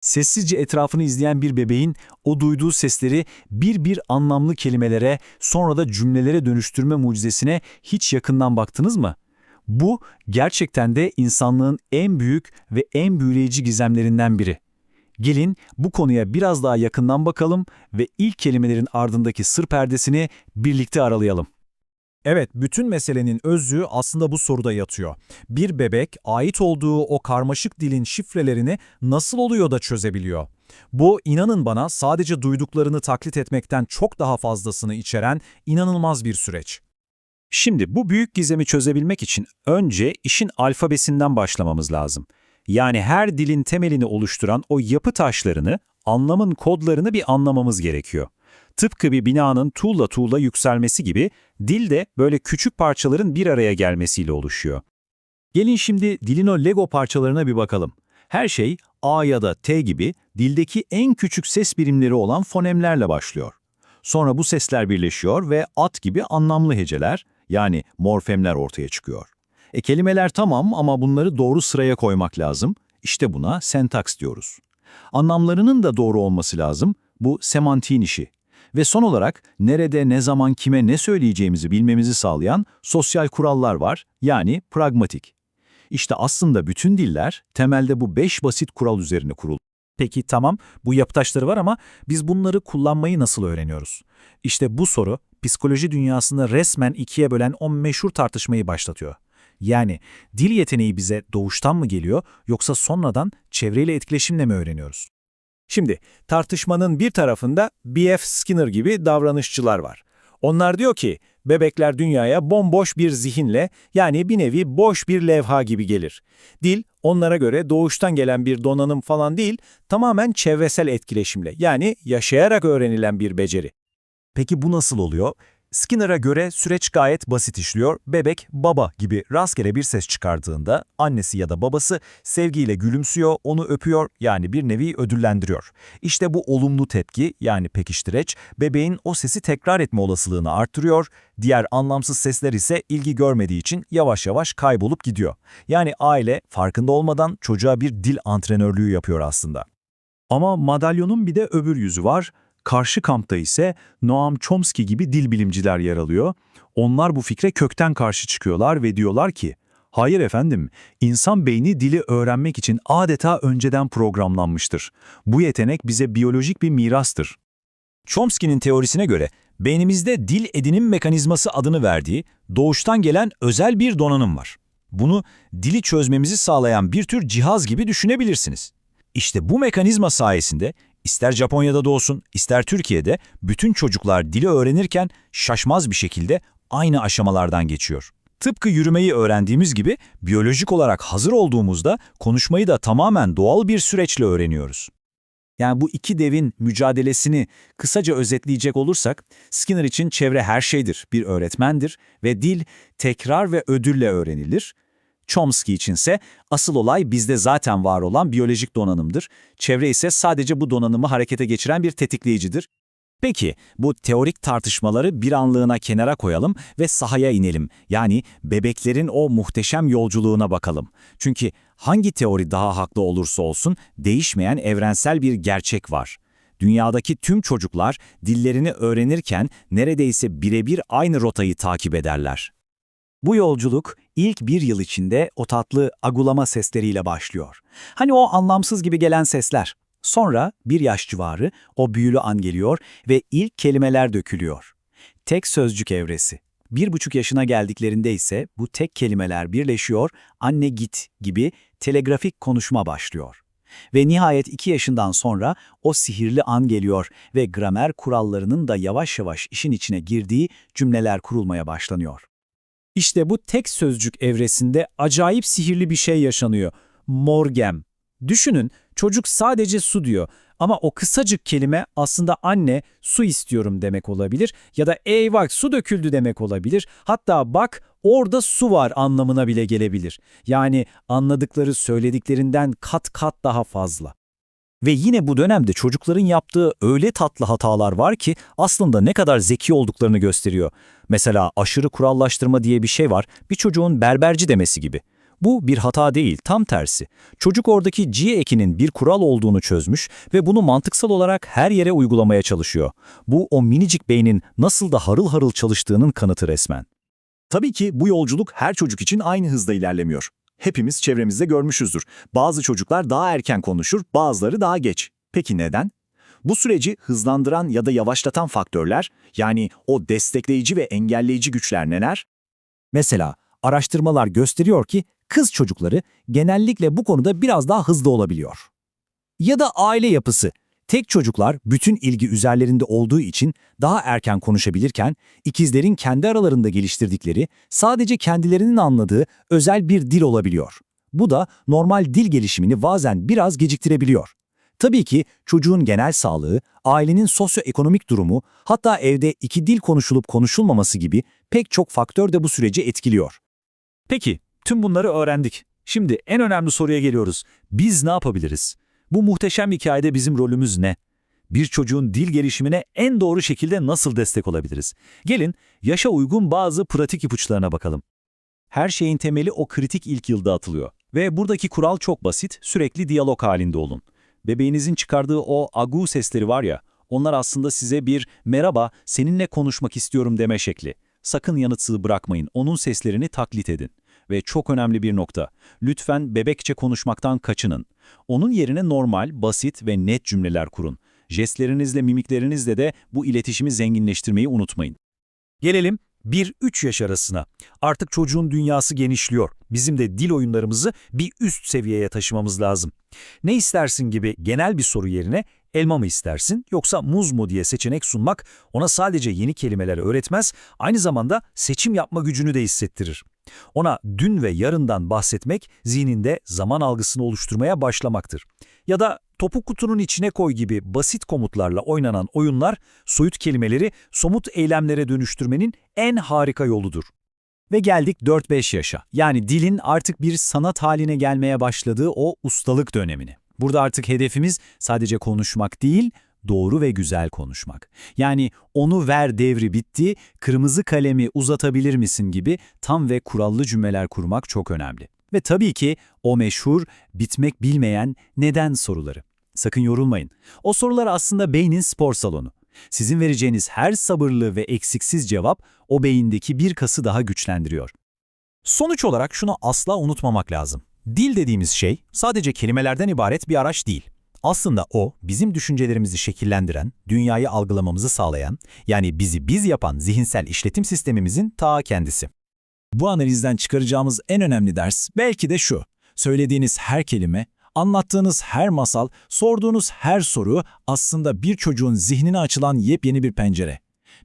Sessizce etrafını izleyen bir bebeğin o duyduğu sesleri bir bir anlamlı kelimelere, sonra da cümlelere dönüştürme mucizesine hiç yakından baktınız mı? Bu gerçekten de insanlığın en büyük ve en büyüleyici gizemlerinden biri. Gelin bu konuya biraz daha yakından bakalım ve ilk kelimelerin ardındaki sır perdesini birlikte aralayalım. Evet, bütün meselenin özü aslında bu soruda yatıyor. Bir bebek ait olduğu o karmaşık dilin şifrelerini nasıl oluyor da çözebiliyor? Bu inanın bana sadece duyduklarını taklit etmekten çok daha fazlasını içeren inanılmaz bir süreç. Şimdi bu büyük gizemi çözebilmek için önce işin alfabesinden başlamamız lazım. Yani her dilin temelini oluşturan o yapı taşlarını, anlamın kodlarını bir anlamamız gerekiyor. Tıpkı bir binanın tuğla tuğla yükselmesi gibi dil de böyle küçük parçaların bir araya gelmesiyle oluşuyor. Gelin şimdi dilin o Lego parçalarına bir bakalım. Her şey A ya da T gibi dildeki en küçük ses birimleri olan fonemlerle başlıyor. Sonra bu sesler birleşiyor ve at gibi anlamlı heceler yani morfemler ortaya çıkıyor. E kelimeler tamam ama bunları doğru sıraya koymak lazım. İşte buna sentaks diyoruz. Anlamlarının da doğru olması lazım. Bu semantiğin işi. Ve son olarak nerede, ne zaman, kime ne söyleyeceğimizi bilmemizi sağlayan sosyal kurallar var, yani pragmatik. İşte aslında bütün diller temelde bu beş basit kural üzerine kurulu. Peki tamam, bu yapı taşları var ama biz bunları kullanmayı nasıl öğreniyoruz? İşte bu soru psikoloji dünyasında resmen ikiye bölen o meşhur tartışmayı başlatıyor. Yani dil yeteneği bize doğuştan mı geliyor yoksa sonradan çevreyle etkileşimle mi öğreniyoruz? Şimdi tartışmanın bir tarafında B.F. Skinner gibi davranışçılar var. Onlar diyor ki bebekler dünyaya bomboş bir zihinle yani bir nevi boş bir levha gibi gelir. Dil onlara göre doğuştan gelen bir donanım falan değil tamamen çevresel etkileşimle yani yaşayarak öğrenilen bir beceri. Peki bu nasıl oluyor? Skinner'a göre süreç gayet basit işliyor. Bebek, baba gibi rastgele bir ses çıkardığında annesi ya da babası sevgiyle gülümsüyor, onu öpüyor yani bir nevi ödüllendiriyor. İşte bu olumlu tepki yani pekiştireç bebeğin o sesi tekrar etme olasılığını arttırıyor. Diğer anlamsız sesler ise ilgi görmediği için yavaş yavaş kaybolup gidiyor. Yani aile farkında olmadan çocuğa bir dil antrenörlüğü yapıyor aslında. Ama madalyonun bir de öbür yüzü var. Karşı kampta ise Noam Chomsky gibi dil bilimciler yer alıyor. Onlar bu fikre kökten karşı çıkıyorlar ve diyorlar ki, hayır efendim, insan beyni dili öğrenmek için adeta önceden programlanmıştır. Bu yetenek bize biyolojik bir mirastır. Chomsky'nin teorisine göre beynimizde dil edinim mekanizması adını verdiği doğuştan gelen özel bir donanım var. Bunu dili çözmemizi sağlayan bir tür cihaz gibi düşünebilirsiniz. İşte bu mekanizma sayesinde ister Japonya'da doğsun, ister Türkiye'de bütün çocuklar dili öğrenirken şaşmaz bir şekilde aynı aşamalardan geçiyor. Tıpkı yürümeyi öğrendiğimiz gibi biyolojik olarak hazır olduğumuzda konuşmayı da tamamen doğal bir süreçle öğreniyoruz. Yani bu iki devin mücadelesini kısaca özetleyecek olursak, Skinner için çevre her şeydir, bir öğretmendir ve dil tekrar ve ödülle öğrenilir. Chomsky içinse asıl olay bizde zaten var olan biyolojik donanımdır. Çevre ise sadece bu donanımı harekete geçiren bir tetikleyicidir. Peki, bu teorik tartışmaları bir anlığına kenara koyalım ve sahaya inelim. Yani bebeklerin o muhteşem yolculuğuna bakalım. Çünkü hangi teori daha haklı olursa olsun değişmeyen evrensel bir gerçek var. Dünyadaki tüm çocuklar dillerini öğrenirken neredeyse birebir aynı rotayı takip ederler. Bu yolculuk ilk bir yıl içinde o tatlı agulama sesleriyle başlıyor. Hani o anlamsız gibi gelen sesler. Sonra bir yaş civarı o büyülü an geliyor ve ilk kelimeler dökülüyor. Tek sözcük evresi. Bir buçuk yaşına geldiklerinde ise bu tek kelimeler birleşiyor, anne git gibi telegrafik konuşma başlıyor. Ve nihayet iki yaşından sonra o sihirli an geliyor ve gramer kurallarının da yavaş yavaş işin içine girdiği cümleler kurulmaya başlanıyor. İşte bu tek sözcük evresinde acayip sihirli bir şey yaşanıyor. Morgem. Düşünün çocuk sadece su diyor ama o kısacık kelime aslında anne su istiyorum demek olabilir ya da ey bak su döküldü demek olabilir. Hatta bak orada su var anlamına bile gelebilir. Yani anladıkları söylediklerinden kat kat daha fazla. Ve yine bu dönemde çocukların yaptığı öyle tatlı hatalar var ki aslında ne kadar zeki olduklarını gösteriyor. Mesela aşırı kurallaştırma diye bir şey var, bir çocuğun berberci demesi gibi. Bu bir hata değil, tam tersi. Çocuk oradaki G ekinin bir kural olduğunu çözmüş ve bunu mantıksal olarak her yere uygulamaya çalışıyor. Bu o minicik beynin nasıl da harıl harıl çalıştığının kanıtı resmen. Tabii ki bu yolculuk her çocuk için aynı hızda ilerlemiyor. Hepimiz çevremizde görmüşüzdür. Bazı çocuklar daha erken konuşur, bazıları daha geç. Peki neden? Bu süreci hızlandıran ya da yavaşlatan faktörler, yani o destekleyici ve engelleyici güçler neler? Mesela araştırmalar gösteriyor ki kız çocukları genellikle bu konuda biraz daha hızlı olabiliyor. Ya da aile yapısı. Tek çocuklar bütün ilgi üzerlerinde olduğu için daha erken konuşabilirken ikizlerin kendi aralarında geliştirdikleri sadece kendilerinin anladığı özel bir dil olabiliyor. Bu da normal dil gelişimini bazen biraz geciktirebiliyor. Tabii ki çocuğun genel sağlığı, ailenin sosyoekonomik durumu, hatta evde iki dil konuşulup konuşulmaması gibi pek çok faktör de bu süreci etkiliyor. Peki, tüm bunları öğrendik. Şimdi en önemli soruya geliyoruz. Biz ne yapabiliriz? Bu muhteşem hikayede bizim rolümüz ne? Bir çocuğun dil gelişimine en doğru şekilde nasıl destek olabiliriz? Gelin, yaşa uygun bazı pratik ipuçlarına bakalım. Her şeyin temeli o kritik ilk yılda atılıyor. Ve buradaki kural çok basit, sürekli diyalog halinde olun. Bebeğinizin çıkardığı o agu sesleri var ya, onlar aslında size bir merhaba, seninle konuşmak istiyorum deme şekli. Sakın yanıtsız bırakmayın, onun seslerini taklit edin. Ve çok önemli bir nokta, lütfen bebekçe konuşmaktan kaçının. Onun yerine normal, basit ve net cümleler kurun. Jestlerinizle, mimiklerinizle de bu iletişimi zenginleştirmeyi unutmayın. Gelelim 1-3 yaş arasına. Artık çocuğun dünyası genişliyor. Bizim de dil oyunlarımızı bir üst seviyeye taşımamız lazım. Ne istersin gibi genel bir soru yerine elma mı istersin yoksa muz mu diye seçenek sunmak ona sadece yeni kelimeler öğretmez, aynı zamanda seçim yapma gücünü de hissettirir. Ona dün ve yarından bahsetmek zihninde zaman algısını oluşturmaya başlamaktır. Ya da topu kutunun içine koy gibi basit komutlarla oynanan oyunlar soyut kelimeleri somut eylemlere dönüştürmenin en harika yoludur. Ve geldik 4-5 yaşa. Yani dilin artık bir sanat haline gelmeye başladığı o ustalık dönemine. Burada artık hedefimiz sadece konuşmak değil, doğru ve güzel konuşmak. Yani onu ver devri bitti, kırmızı kalemi uzatabilir misin gibi tam ve kurallı cümleler kurmak çok önemli. Ve tabii ki o meşhur, bitmek bilmeyen neden soruları. Sakın yorulmayın. O sorular aslında beynin spor salonu. Sizin vereceğiniz her sabırlı ve eksiksiz cevap o beyindeki bir kası daha güçlendiriyor. Sonuç olarak şunu asla unutmamak lazım. Dil dediğimiz şey sadece kelimelerden ibaret bir araç değil. Aslında o, bizim düşüncelerimizi şekillendiren, dünyayı algılamamızı sağlayan, yani bizi biz yapan zihinsel işletim sistemimizin ta kendisi. Bu analizden çıkaracağımız en önemli ders belki de şu. Söylediğiniz her kelime, anlattığınız her masal, sorduğunuz her soru aslında bir çocuğun zihnine açılan yepyeni bir pencere.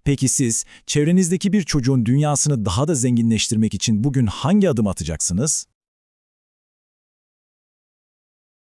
Peki siz çevrenizdeki bir çocuğun dünyasını daha da zenginleştirmek için bugün hangi adım atacaksınız?